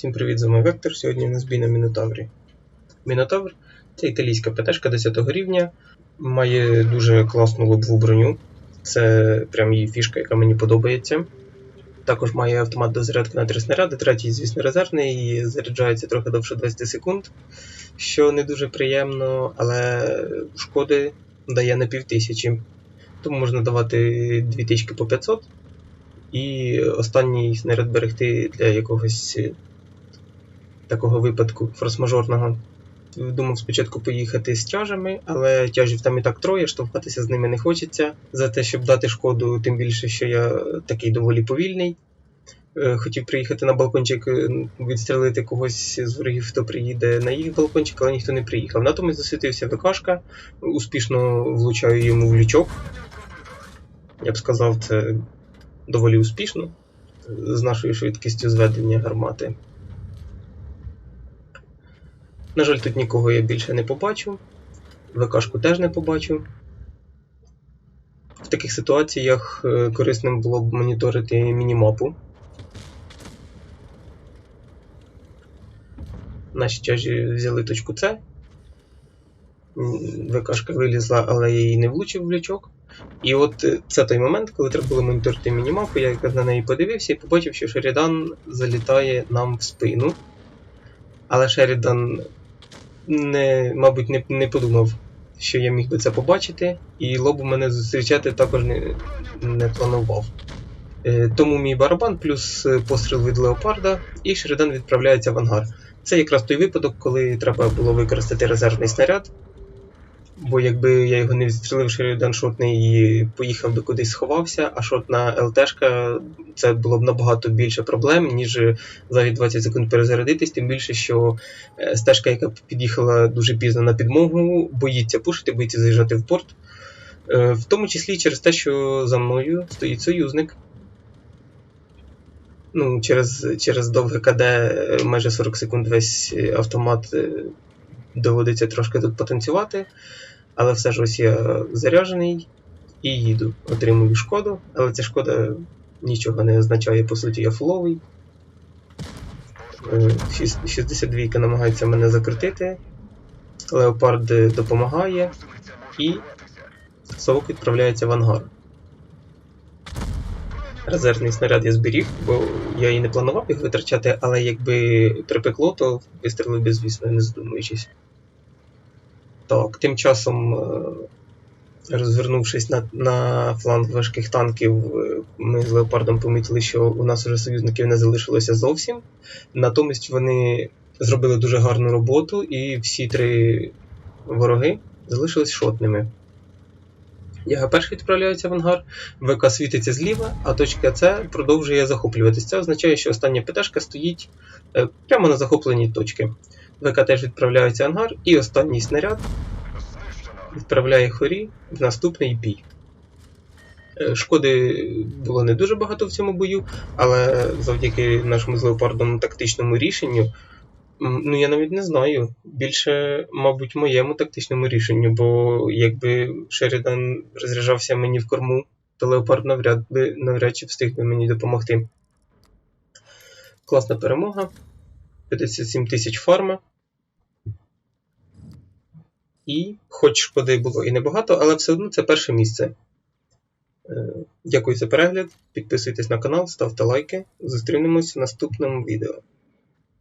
Всім привіт, з вами Вектор. Сьогодні у нас бій на Мінотаврі. Мінотавр це італійська ПТшка 10 рівня, має дуже класну лобову броню. Це прям її фішка, яка мені подобається. Також має автомат до зарядки на 3 снаряди, третій, звісно, резервний, і заряджається трохи довше 20 секунд, що не дуже приємно, але шкоди дає на півтисячі. Тому можна давати 2 тички по 500 і останній снаряд берегти для якогось такого випадку форс-мажорного. Думав спочатку поїхати з тяжами, але тяжів там і так троє, штовхатися з ними не хочеться. За те, щоб дати шкоду, тим більше, що я такий доволі повільний. Е, Хотів приїхати на балкончик, е, відстрелити когось з ворогів, хто приїде на їх балкончик, але ніхто не приїхав. Натомість засвітився ВКшка, успішно влучаю йому в лючок. Я б сказав, це доволі успішно з нашою швидкістю зведення гармати. На жаль, тут нікого я більше не побачу. ВКшку теж не побачу. В таких ситуаціях е, корисним було б моніторити мінімапу. Наші тяжі взяли точку С. ВКшка вилізла, але я її не влучив в лючок. І от е, це той момент, коли треба було моніторити мінімапу, я якраз на неї подивився і побачив, що Шерідан залітає нам в спину. Але Шерідан, не, мабуть, не, не подумав, що я міг би це побачити, і лобу мене зустрічати також не, не планував. Е, Тому мій барабан плюс е, постріл від леопарда, і Шеридан відправляється в ангар. Це якраз той випадок, коли треба було використати резервний снаряд. Бо якби я його не відстрілив, Шерідан шотний і поїхав би кудись сховався, а шотна ЛТшка це було б набагато більше проблем, ніж за 20 секунд перезарядитись, тим більше, що е, стежка, яка під'їхала дуже пізно на підмогу, боїться пушити, боїться заїжджати в порт. Е, В тому числі через те, що за мною стоїть союзник. Ну, через, через довге КД е, майже 40 секунд весь автомат доводиться трошки тут потанцювати. Але все ж ось я заряджений і їду. Отримую шкоду, але ця шкода нічого не означає, по суті, я фуловий. Е, 62 намагається мене закрутити. Леопард е, допомагає і совок відправляється в ангар. Резервний снаряд я зберіг, бо я і не планував їх витрачати, але якби припекло, то вистрілив би, звісно, не задумуючись. Так, тим часом, е, розвернувшись на, на фланг важких танків, е, ми з Леопардом помітили, що у нас уже союзників не залишилося зовсім. Натомість вони зробили дуже гарну роботу, і всі три вороги залишились шотними. ЯГ перший відправляється в ангар, ВК світиться зліва, а точка С продовжує захоплюватися. Це означає, що остання ПТшка стоїть е, прямо на захопленій точці. ВК теж відправляється ангар, і останній снаряд відправляє хорі в наступний бій. Е, Шкоди було не дуже багато в цьому бою, але завдяки нашому з леопардом тактичному рішенню, ну я навіть не знаю. Більше, мабуть, моєму тактичному рішенню, бо якби Шерідан розряджався мені в корму, то леопард навряд би навряд чи встиг би мені допомогти. Класна перемога. 57 тисяч фарма. І, хоч шкоди було і небагато, але все одно це перше місце. Е, Дякую за перегляд. Підписуйтесь на канал, ставте лайки. Зустрінемось в наступному відео.